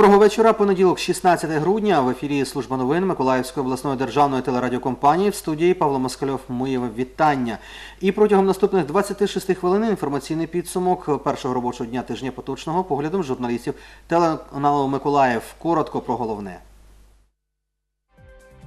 Доброго вечора. Понеділок, 16 грудня. В ефірі служба новин Миколаївської обласної державної телерадіокомпанії в студії Павло Москальов. Моє вітання. І протягом наступних 26 хвилин інформаційний підсумок першого робочого дня тижня поточного поглядом журналістів телеканалу Миколаїв. Коротко про головне.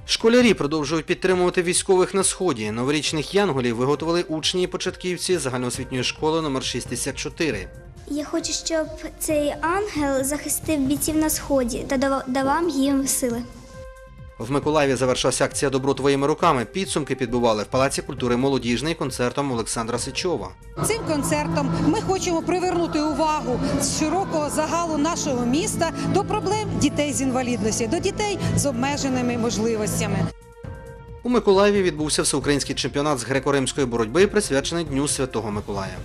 Школярі продовжують підтримувати військових на сході. Новорічних янголів виготовили учні і початківці загальноосвітньої школи номер 64. Я хочу, щоб цей ангел захистив бійців на сході та дава- давав їм сили. В Миколаєві завершилася акція Добро твоїми руками. Підсумки підбивали в Палаці культури молодіжний концертом Олександра Сичова. Цим концертом ми хочемо привернути увагу з широкого загалу нашого міста до проблем дітей з інвалідності, до дітей з обмеженими можливостями. У Миколаєві відбувся всеукраїнський чемпіонат з греко-римської боротьби, присвячений Дню Святого Миколая.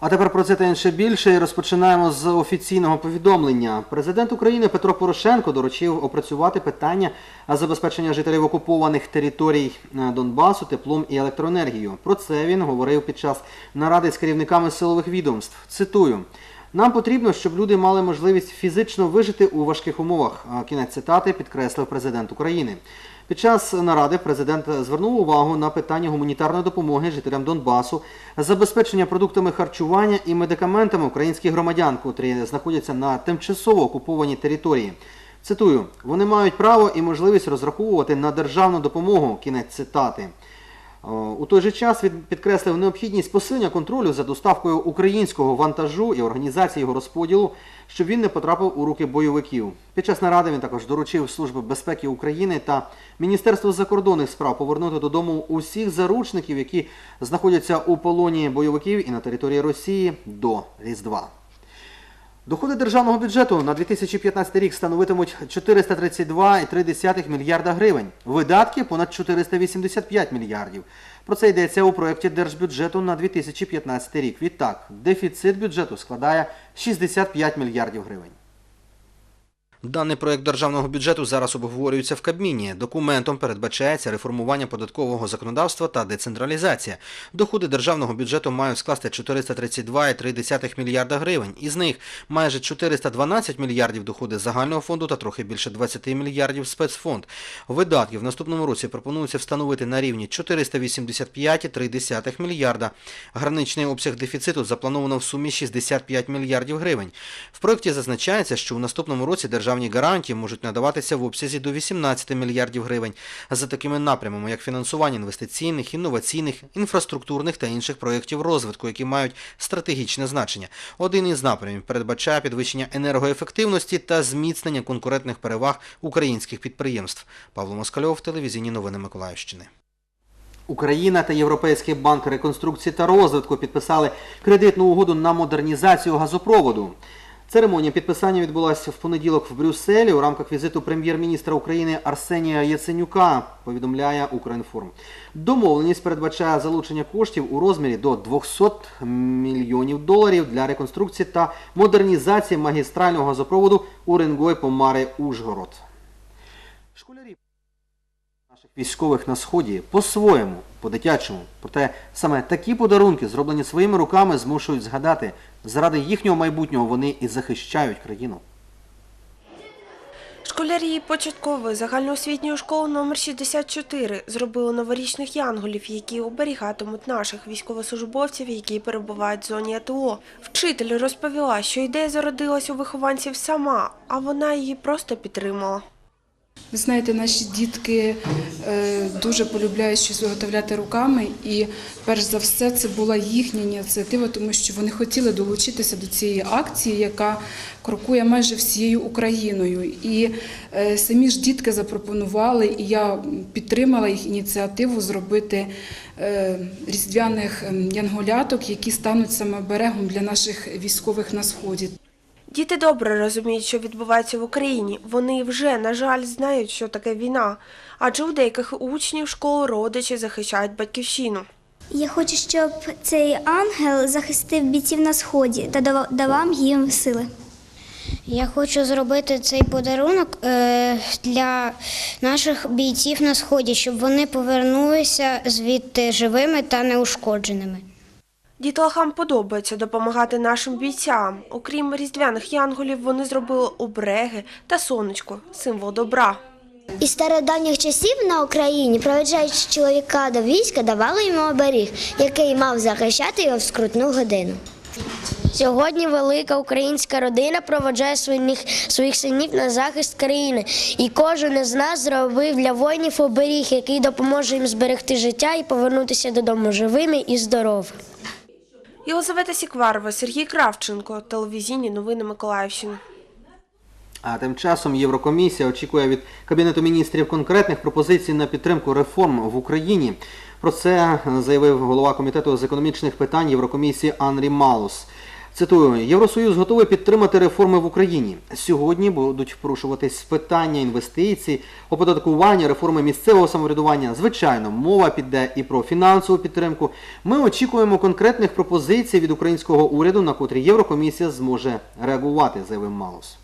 А тепер про це та інше більше розпочинаємо з офіційного повідомлення. Президент України Петро Порошенко доручив опрацювати питання забезпечення жителів окупованих територій е, Донбасу теплом і електроенергією. Про це він говорив під час наради з керівниками силових відомств. Цитую. Нам потрібно, щоб люди мали можливість фізично вижити у важких умовах. Кінець цитати підкреслив президент України. Під час наради президент звернув увагу на питання гуманітарної допомоги жителям Донбасу, забезпечення продуктами харчування і медикаментами українських громадян, котрі знаходяться на тимчасово окупованій території. Цитую: вони мають право і можливість розраховувати на державну допомогу. Кінець цитати. О, У той же час він підкреслив необхідність посилення контролю за доставкою українського вантажу і організації його розподілу, щоб він не потрапив у руки бойовиків. Під час наради він також доручив Службі безпеки України та Міністерству закордонних справ повернути додому усіх заручників, які знаходяться у полоні бойовиків і на території Росії до Різдва. Доходи державного бюджету на 2015 рік становитимуть 432,3 мільярда гривень. Видатки понад 485 мільярдів. Про це йдеться у проєкті держбюджету на 2015 рік. Відтак, дефіцит бюджету складає 65 мільярдів гривень. Даний проект державного бюджету зараз обговорюється в Кабміні. Документом передбачається реформування податкового законодавства та децентралізація. Доходи державного бюджету мають скласти 432,3 мільярда гривень. Із них майже 412 мільярдів доходи загального фонду та трохи більше 20 мільярдів спецфонд. Видатки в наступному році пропонується встановити на рівні 485,3 мільярда. Граничний обсяг дефіциту заплановано в сумі 65 мільярдів гривень. В проєкті зазначається, що у наступному році державні гарантії можуть надаватися в обсязі до 18 мільярдів гривень за такими напрямами, як фінансування інвестиційних, інноваційних, інфраструктурних та інших проєктів розвитку, які мають стратегічне значення. Один із напрямів передбачає підвищення енергоефективності та зміцнення конкурентних переваг українських підприємств. Павло Москальов, телевізійні новини Миколаївщини. Україна та Європейський банк реконструкції та розвитку підписали кредитну угоду на модернізацію газопроводу. Церемонія підписання відбулася в понеділок в Брюсселі у рамках візиту прем'єр-міністра України Арсенія Яценюка, повідомляє Українформ. Домовленість передбачає залучення коштів у розмірі до 200 мільйонів доларів для реконструкції та модернізації магістрального газопроводу Уренгой Помари Ужгород. Школярі військових на сході по-своєму, по-дитячому. Проте саме такі подарунки, зроблені своїми руками, змушують згадати, заради їхнього майбутнього вони і захищають країну. Школярі початкової загальноосвітньої школи номер 64 зробили новорічних янголів, які оберігатимуть наших військовослужбовців, які перебувають в зоні АТО. Вчитель розповіла, що ідея зародилась у вихованців сама, а вона її просто підтримала. Ви знаєте, наші дітки е, дуже полюбляють щось виготовляти руками, і перш за все це була їхня ініціатива, тому що вони хотіли долучитися до цієї акції, яка крокує майже всією Україною. І е, самі ж дітки запропонували, і я підтримала їх ініціативу зробити е, різдвяних ем, янголяток, які стануть саме берегом для наших військових на сході. Діти добре розуміють, що відбувається в Україні. Вони вже, на жаль, знають, що таке війна, адже у деяких учнів школи родичі захищають батьківщину. Я хочу, щоб цей ангел захистив бійців на сході та дава- давав їм сили. Я хочу зробити цей подарунок е, для наших бійців на сході, щоб вони повернулися звідти живими та неушкодженими. Дітлахам подобається допомагати нашим бійцям. Окрім різдвяних янголів, вони зробили обреги та сонечко символ добра. Із стародавніх часів на Україні, проведжаючи чоловіка до війська, давали йому оберіг, який мав захищати його в скрутну годину. Сьогодні велика українська родина проводжає своїх, своїх синів на захист країни, і кожен із нас зробив для воїнів оберіг, який допоможе їм зберегти життя і повернутися додому живими і здоровими. Єлизавета Сікварова, Сергій Кравченко, телевізійні новини Миколаївщини. А тим часом Єврокомісія очікує від Кабінету міністрів конкретних пропозицій на підтримку реформ в Україні. Про це заявив голова комітету з економічних питань Єврокомісії Анрі Малус. Цитую, Євросоюз готовий підтримати реформи в Україні. Сьогодні будуть порушуватись питання інвестицій, оподаткування, реформи місцевого самоврядування. Звичайно, мова піде і про фінансову підтримку. Ми очікуємо конкретних пропозицій від українського уряду, на котрі Єврокомісія зможе реагувати, заявив Малус.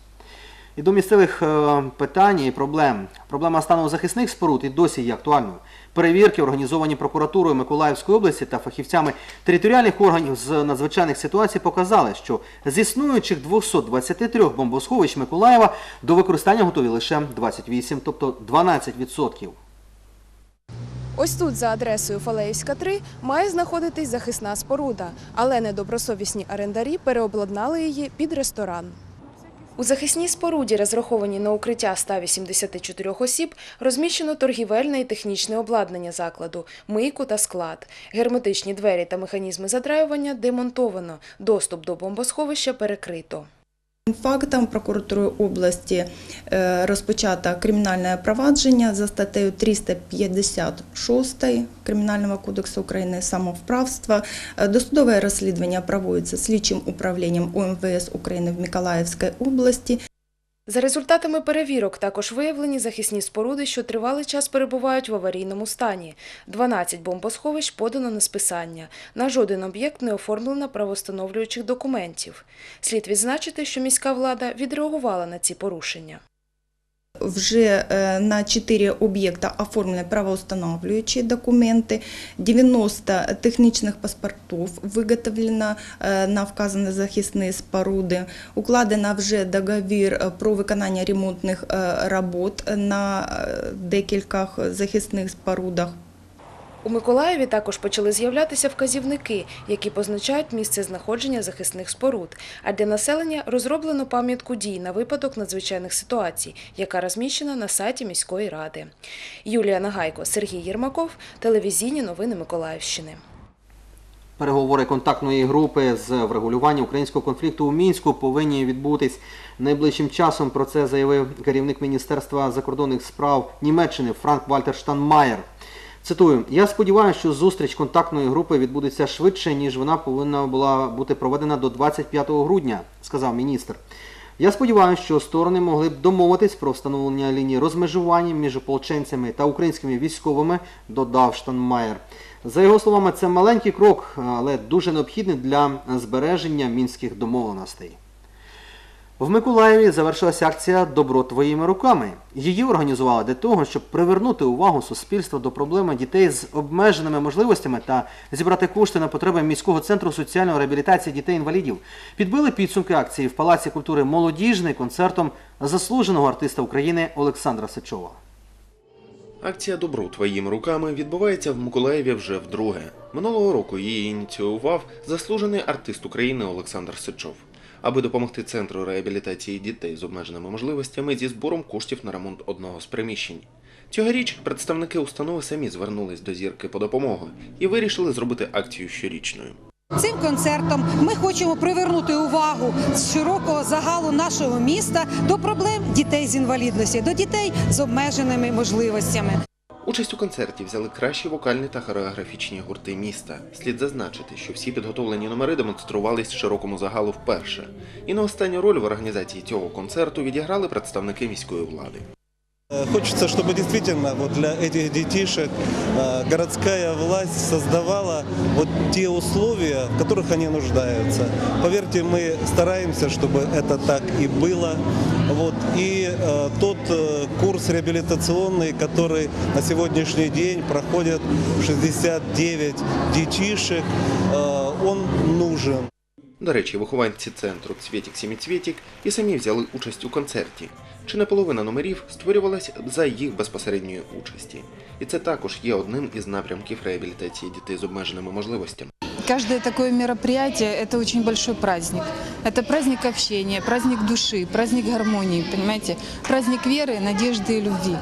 І до місцевих е, питань і проблем. Проблема стану захисних споруд і досі є актуальною. Перевірки, організовані прокуратурою Миколаївської області та фахівцями територіальних органів з надзвичайних ситуацій, показали, що з існуючих 223 бомбосховищ Миколаєва до використання готові лише 28, тобто 12%. Ось тут, за адресою Фалеївська 3, має знаходитись захисна споруда, але недобросовісні орендарі переобладнали її під ресторан. У захисній споруді, розрахованій на укриття 184 осіб, розміщено торгівельне і технічне обладнання закладу, мийку та склад. Герметичні двері та механізми задраювання демонтовано. Доступ до бомбосховища перекрито. Фактом прокуратурою області е, розпочато кримінальне провадження за статтею 356 Кримінального кодексу України самовправство. Е, Досудове розслідування проводиться слідчим управлінням УМВС України в Миколаївській області. За результатами перевірок також виявлені захисні споруди, що тривалий час перебувають в аварійному стані. 12 бомбосховищ подано на списання. На жоден об'єкт не оформлено правостановлюючих документів. Слід відзначити, що міська влада відреагувала на ці порушення. Вже е, на 4 об'єкта оформлені правоустановлюючі документи, 90 технічних паспортів виготовлено е, на вказані захисні споруди, укладено вже договір е, про виконання ремонтних робот на декількох захисних спорудах. У Миколаєві також почали з'являтися вказівники, які позначають місце знаходження захисних споруд. А для населення розроблено пам'ятку дій на випадок надзвичайних ситуацій, яка розміщена на сайті міської ради. Юлія Нагайко, Сергій Єрмаков, телевізійні новини Миколаївщини. Переговори контактної групи з врегулювання українського конфлікту у Мінську повинні відбутись найближчим часом. Про це заявив керівник Міністерства закордонних справ Німеччини Франк Вальтер Штанмаєр. Цитую, я сподіваюся, що зустріч контактної групи відбудеться швидше, ніж вона повинна була бути проведена до 25 грудня, сказав міністр. Я сподіваюся, що сторони могли б домовитись про встановлення лінії розмежування між ополченцями та українськими військовими, додав Штанмаєр. За його словами, це маленький крок, але дуже необхідний для збереження мінських домовленостей. В Миколаєві завершилася акція Добро твоїми руками. Її організували для того, щоб привернути увагу суспільства до проблеми дітей з обмеженими можливостями та зібрати кошти на потреби міського центру соціальної реабілітації дітей-інвалідів. Підбили підсумки акції в Палаці культури молодіжний концертом заслуженого артиста України Олександра Сичова. Акція Добро твоїми руками відбувається в Миколаєві вже вдруге. Минулого року її ініціював заслужений артист України Олександр Сичов, аби допомогти центру реабілітації дітей з обмеженими можливостями зі збором коштів на ремонт одного з приміщень. Цьогоріч представники установи самі звернулись до зірки по допомогу і вирішили зробити акцію щорічною. Цим концертом ми хочемо привернути увагу з широкого загалу нашого міста до проблем дітей з інвалідності, до дітей з обмеженими можливостями. Участь у концерті взяли кращі вокальні та хореографічні гурти міста. Слід зазначити, що всі підготовлені номери демонструвались широкому загалу вперше. І на останню роль в організації цього концерту відіграли представники міської влади. Э, Хочется, чтобы действительно вот для этих детишек э, городская власть создавала вот те условия, в которых они нуждаются. Поверьте, мы стараемся, чтобы это так и было. Вот. И э, тот э, курс реабилитационный, который на сегодняшний день проходит 69 детишек, э, он нужен. До речі, вихованці центру Цвєтік Сіміцвєтік і самі взяли участь у концерті. Чи не половина номерів створювалась за їх безпосередньої участі. І це також є одним із напрямків реабілітації дітей з обмеженими можливостями. Каждое такое мероприятие – это очень большой праздник. Это праздник общения, праздник души, праздник гармонии, понимаете? Праздник веры, надежды и любви.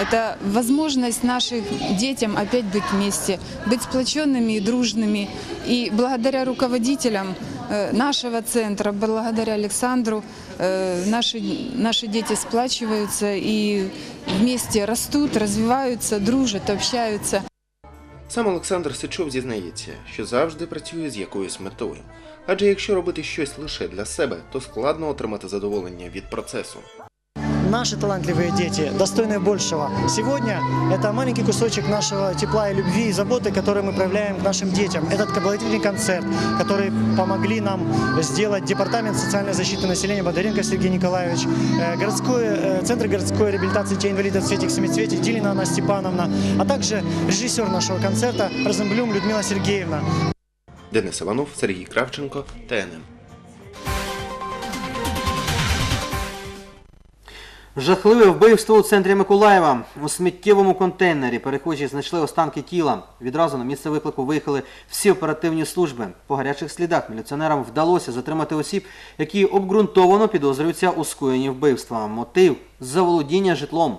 Это возможность нашим детям опять быть вместе, быть сплоченными и дружными. И благодаря руководителям э, нашего центра, благодаря Александру, наши, наши дети сплачиваются и вместе растут, развиваются, дружат, общаются. Сам Олександр Сичов зізнається, що завжди працює з якоюсь метою. Адже якщо робити щось лише для себе, то складно отримати задоволення від процесу. Наши талантливые дети достойны большего. Сегодня это маленький кусочек нашего тепла и любви и заботы, который мы проявляем к нашим детям. Этот благотворительный концерт, который помогли нам сделать Департамент социальной защиты населения Бондаренко Сергей Николаевич, э, городской, э, Центр городской реабилитации детей инвалидов Светик Семицветик, Дилина Анна Степановна, а также режиссер нашего концерта Розенблюм Людмила Сергеевна. Денис Іванов, Сергій Кравченко, ТНМ. Жахливе вбивство у центрі Миколаєва. У сміттєвому контейнері перехожі знайшли останки тіла. Відразу на місце виклику виїхали всі оперативні служби. По гарячих слідах міліціонерам вдалося затримати осіб, які обґрунтовано підозрюються у скоєнні вбивства. Мотив заволодіння житлом.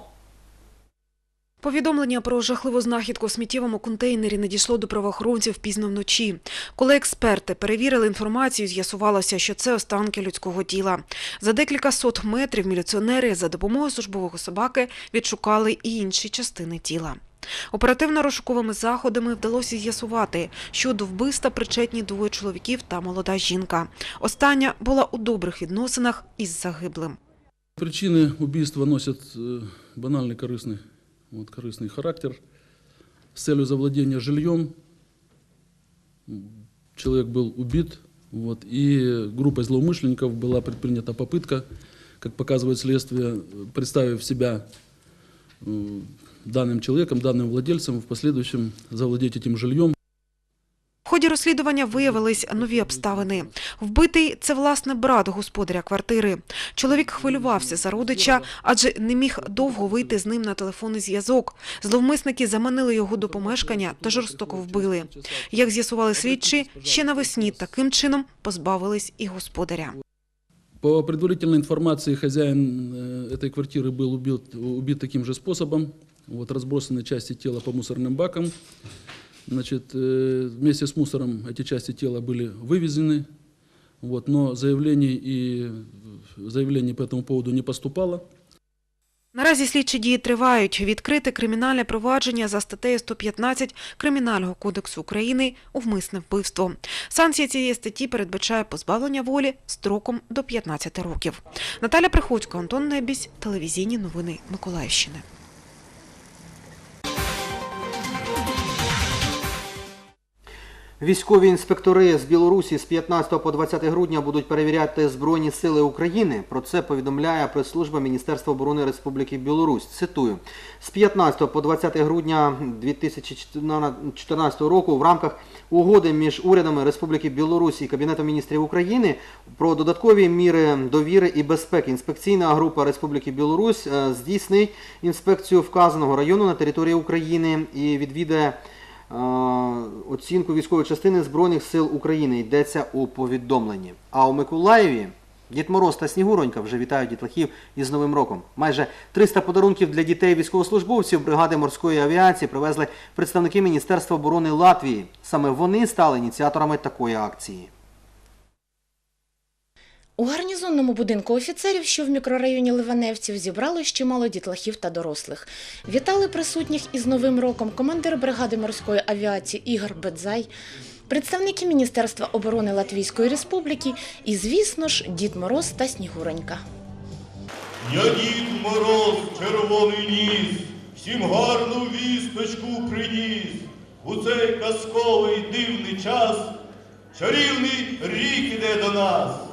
Повідомлення про жахливу знахідку в сміттєвому контейнері надійшло до правоохоронців пізно вночі. Коли експерти перевірили інформацію, з'ясувалося, що це останки людського тіла. За декілька сот метрів міліціонери за допомогою службового собаки відшукали і інші частини тіла. Оперативно-розшуковими заходами вдалося з'ясувати, що до вбивства причетні двоє чоловіків та молода жінка. Остання була у добрих відносинах із загиблим. Причины убийства носят э, банальный корыстный, вот, корыстный характер. С целью завладения жильем человек был убит, вот, и группой злоумышленников была предпринята попытка, как показывает следствие, представив себя э, данным человеком, данным владельцем, в последующем завладеть этим жильем. В ході розслідування виявились нові обставини. Вбитий – це, власне, брат господаря квартири. Чоловік хвилювався за родича, адже не міг довго вийти з ним на телефонний зв'язок. Зловмисники заманили його до помешкання та жорстоко вбили. Як з'ясували слідчі, ще навесні таким чином позбавились і господаря. По предварительной информации, хозяин э, этой квартиры был убит, убит таким же способом. Вот, разбросаны части тела по мусорным бакам. Значит, э, вместе с мусором эти части тела были вывезены. Вот, но заявлений, и, заявлений по этому поводу не поступало. Наразі слідчі дії тривають. Відкрите кримінальне провадження за статтею 115 Кримінального кодексу України «Умисне вбивство». Санкція цієї статті передбачає позбавлення волі строком до 15 років. Наталя Приходько, Антон Небісь, телевізійні новини Миколаївщини. Військові інспектори з Білорусі з 15 по 20 грудня будуть перевіряти Збройні сили України. Про це повідомляє прес-служба Міністерства оборони Республіки Білорусь. Цитую, з 15 по 20 грудня 2014 року в рамках угоди між урядами Республіки Білорусь і Кабінетом міністрів України про додаткові міри довіри і безпеки. Інспекційна група Республіки Білорусь е, здійснить інспекцію вказаного району на території України і відвідає оцінку військової частини Збройних сил України йдеться у повідомленні. А у Миколаєві Дід Мороз та Снігуронька вже вітають дітлахів із Новим роком. Майже 300 подарунків для дітей військовослужбовців бригади морської авіації привезли представники Міністерства оборони Латвії. Саме вони стали ініціаторами такої акції. У гарнізонному будинку офіцерів, що в мікрорайоні Ливаневців, зібралось чимало дітлахів та дорослих. Вітали присутніх із Новим роком командир бригади морської авіації Ігор Бедзай, представники Міністерства оборони Латвійської Республіки і, звісно ж, Дід Мороз та Снігуронька. Я дід мороз червоний ніс, всім гарну вісточку приніс. У цей казковий дивний час чарівний рік іде до нас.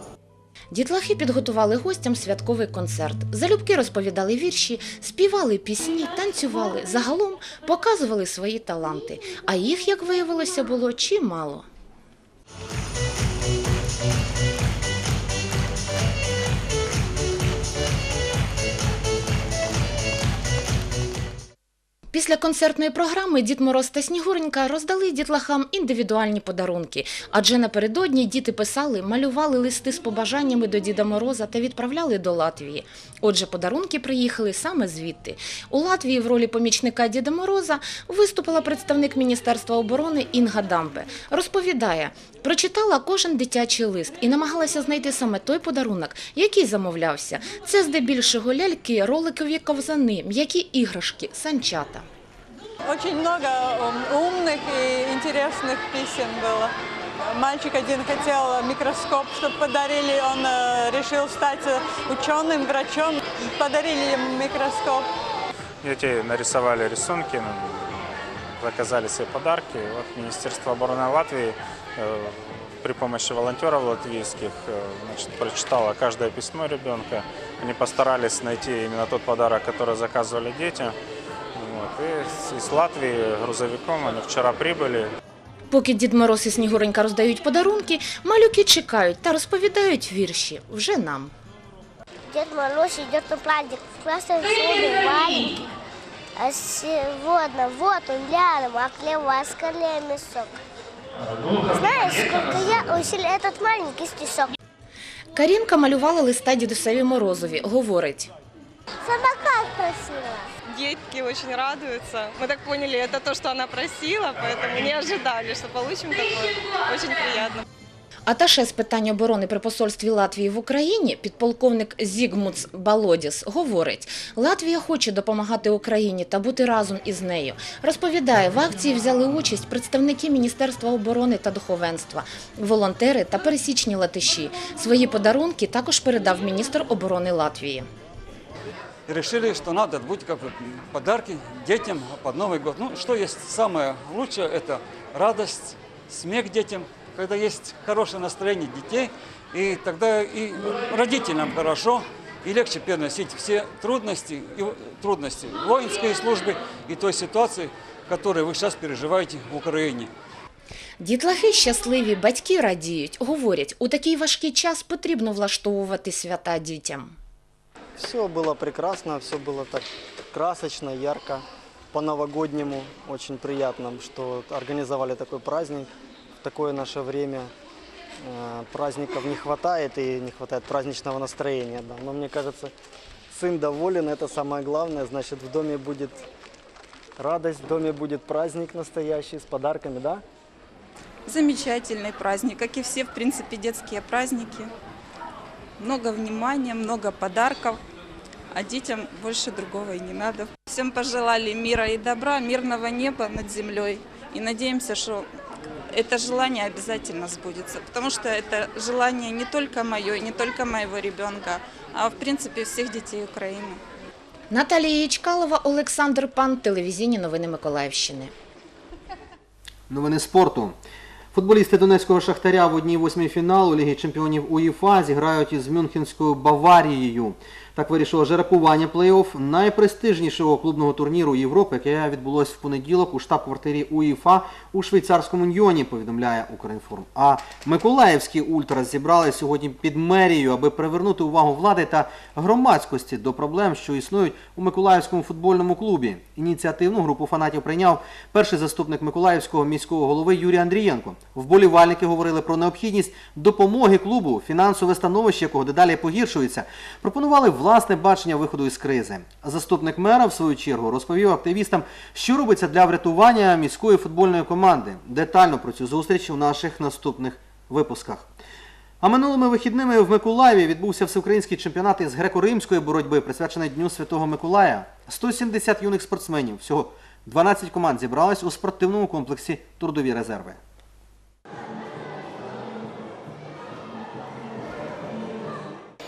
Дітлахи підготували гостям святковий концерт. Залюбки розповідали вірші, співали пісні, танцювали, загалом показували свої таланти. А їх, як виявилося, було чимало. Після концертної програми Дід Мороз та Снігуренька роздали дітлахам індивідуальні подарунки, адже напередодні діти писали, малювали листи з побажаннями до Діда Мороза та відправляли до Латвії. Отже, подарунки приїхали саме звідти. У Латвії в ролі помічника Діда Мороза виступила представник Міністерства оборони Інга Дамбе. Розповідає, прочитала кожен дитячий лист і намагалася знайти саме той подарунок, який замовлявся. Це здебільшого ляльки, роликові ковзани, м'які іграшки, санчата. Очень много ум, умных и интересных писем было. Мальчик один хотел микроскоп, чтобы подарили. Он э, решил стать э, ученым, врачом. Подарили ему микроскоп. Дети нарисовали рисунки, ну, заказали себе подарки. Вот Министерство обороны Латвии э, при помощи волонтеров латвийских значит, прочитало каждое письмо ребенка. Они постарались найти именно тот подарок, который заказывали дети. Вот. И из Латвии грузовиком они вчера прибыли. Поки Дід Мороз і Снігуренька роздають подарунки, малюки чекають та розповідають вірші вже нам. Дед Мороз идет на праздник в красном форме маленький. А сегодня вот он рядом, а клева скорее мясок. Знаешь, сколько я усилил этот маленький стишок? Карінка малювала листа дідусеві Морозові. Говорить. Самокат просила Детки очень радуются. Мы так поняли, это то, что она просила, поэтому не ожидали, что получим такое. Очень приятно. Аташе з питань оборони при посольстві Латвії в Україні, підполковник Зігмуц Балодіс, говорить, Латвія хоче допомагати Україні та бути разом із нею. Розповідає, в акції взяли участь представники Міністерства оборони та духовенства, волонтери та пересічні латиші. Свої подарунки також передав міністр оборони Латвії. и решили, что надо будет как бы подарки детям под Новый год. Ну, что есть самое лучшее, это радость, смех детям, когда есть хорошее настроение детей, и тогда и родителям хорошо, и легче переносить все трудности, и трудности воинской службы и той ситуации, которую вы сейчас переживаете в Украине. Дітлахи щасливі, батьки радіють. Говорять, у такий важкий час потрібно влаштовувати свята дітям. Все было прекрасно, все было так красочно, ярко, по-новогоднему. Очень приятно, что организовали такой праздник в такое наше время. Э, Праздников не хватает и не хватает праздничного настроения. Да. Но мне кажется, сын доволен, это самое главное. Значит, в доме будет радость, в доме будет праздник настоящий с подарками, да? Замечательный праздник, как и все, в принципе, детские праздники. Много внимания, много подарков, а детям больше другого и не надо. Всем пожелали мира и добра, мирного неба над землей. И надеемся, что это желание обязательно сбудется, потому что это желание не только мое, не только моего ребенка, а в принципе всех детей Украины. Наталія Ячкалова, Олександр Пан, телевізійні новини Миколаївщини. Новини спорту. Футболісти Донецького Шахтаря в одній восьмій фіналу Ліги чемпіонів УЄФА зіграють із Мюнхенською Баварією. Так вирішило жеребкування плей-офф найпрестижнішого клубного турніру Європи, яке відбулось в понеділок у штаб-квартирі УЄФА у швейцарському Ньйоні, повідомляє Укрінформ. А Миколаївські ультрас зібрали сьогодні під мерією, аби привернути увагу влади та громадськості до проблем, що існують у Миколаївському футбольному клубі. Ініціативну групу фанатів прийняв перший заступник Миколаївського міського голови Юрій Андрієнко. Вболівальники говорили про необхідність допомоги клубу, фінансове становище якого дедалі погіршується. Пропонували власне бачення виходу із кризи. Заступник мера, в свою чергу, розповів активістам, що робиться для врятування міської футбольної команди. Детально про цю зустріч у наших наступних випусках. А минулими вихідними в Миколаєві відбувся всеукраїнський чемпіонат із греко-римської боротьби, присвячений Дню Святого Миколая. 170 юних спортсменів, всього 12 команд зібрались у спортивному комплексі Трудові резерви.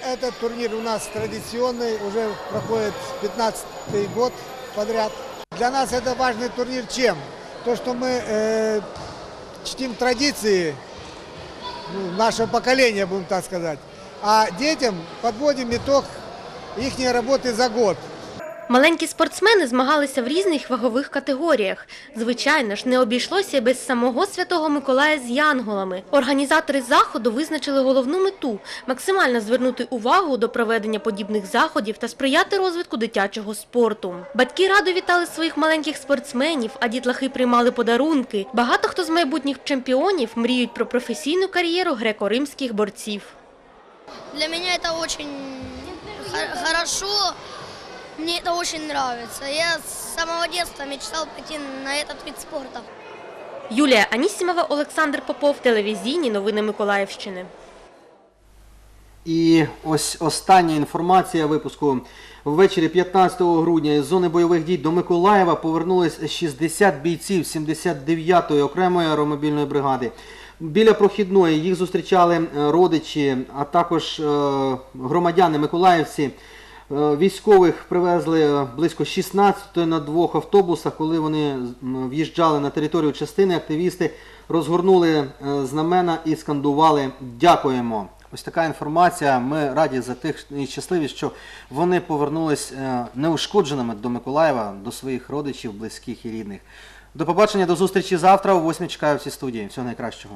Этот турнир у нас традиционный, уже проходит 15 год подряд. Для нас это важный турнир чем? То, что мы э, чтим традиции ну, нашего поколения, будем так сказать. А детям подводим итог их работы за год. Маленькі спортсмени змагалися в різних вагових категоріях. Звичайно ж, не обійшлося без самого Святого Миколая з янголами. Організатори заходу визначили головну мету – максимально звернути увагу до проведення подібних заходів та сприяти розвитку дитячого спорту. Батьки радо вітали своїх маленьких спортсменів, а дітлахи приймали подарунки. Багато хто з майбутніх чемпіонів мріють про професійну кар'єру греко-римських борців. Для это очень хо- хорошо, мне это очень нравится. Я с самого детства мечтал пойти на этот вид спорта. Юлія Анісімова, Олександр Попов, телевізійні новини Миколаївщини. І ось остання інформація випуску. Ввечері 15 грудня із зони бойових дій до Миколаєва повернулись 60 бійців 79-ї окремої аеромобільної бригади. Біля прохідної їх зустрічали е, родичі, а також е, громадяни Миколаївці. Е, Військових привезли е, близько 16 на двох автобусах. Коли вони в'їжджали на територію частини, активісти розгорнули е, знамена і скандували Дякуємо. Ось така інформація. Ми раді за тих і щасливі, що вони повернулись неушкодженими до Миколаєва, до своїх родичів, близьких і рідних. До побачення, до зустрічі завтра. О 8 чекаю в цій студії. Всього найкращого.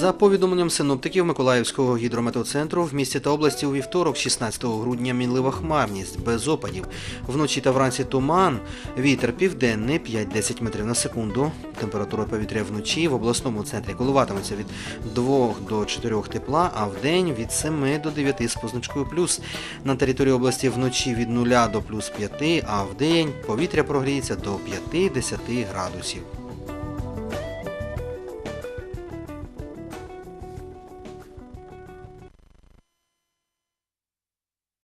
За повідомленням синоптиків Миколаївського гідрометеоцентру, в місті та області у вівторок, 16 грудня, мінлива хмарність, без опадів. Вночі та вранці туман, вітер південний 5-10 метрів на секунду. Температура повітря вночі в обласному центрі коливатиметься від 2 до 4 тепла, а в день від 7 до 9 з позначкою плюс. На території області вночі від 0 до плюс 5, а в день повітря прогріється до 5-10 градусів.